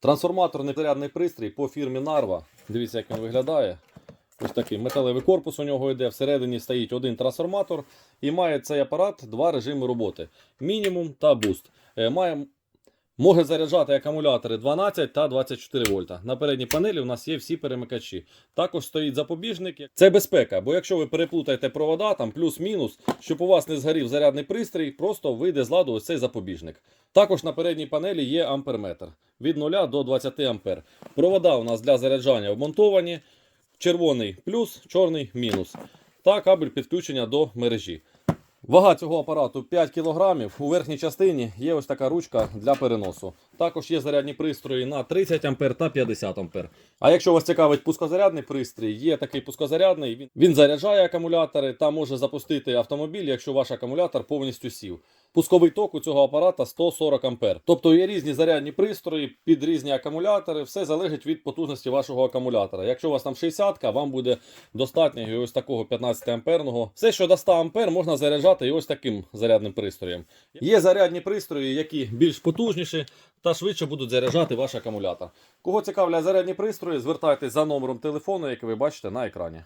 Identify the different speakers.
Speaker 1: Трансформаторний зарядний пристрій по фірмі Narva. Дивіться, як він виглядає. Ось такий металевий корпус у нього йде. Всередині стоїть один трансформатор і має цей апарат два режими роботи: мінімум та буст. Е, Має, може заряджати акумулятори 12 та 24 вольта. На передній панелі у нас є всі перемикачі. Також стоїть запобіжник. Це безпека, бо якщо ви переплутаєте провода, там плюс-мінус, щоб у вас не згорів зарядний пристрій, просто вийде з ладу ось цей запобіжник. Також на передній панелі є амперметр від 0 до 20 ампер. Провода у нас для заряджання вмонтовані. Червоний плюс, чорний мінус. Та кабель підключення до мережі. Вага цього апарату 5 кг. У верхній частині є ось така ручка для переносу. Також є зарядні пристрої на 30 А та 50 А. А якщо вас цікавить пускозарядний пристрій, є такий пускозарядний. Він- заряджає акумулятори та може запустити автомобіль, якщо ваш акумулятор повністю сів. Пусковий ток у цього апарата 140 А. Тобто є різні зарядні пристрої під різні акумулятори. Все залежить від потужності вашого акумулятора. Якщо у вас там 60, вам буде достатньо і ось такого 15 амперного. Все, що до 100 ампер, можна заряджати і ось таким зарядним пристроєм. Є зарядні пристрої, які більш потужніші та швидше будуть заряджати ваш акумулятор. Кого цікавлять зарядні пристрої, звертайтесь за номером телефону, який ви бачите на екрані.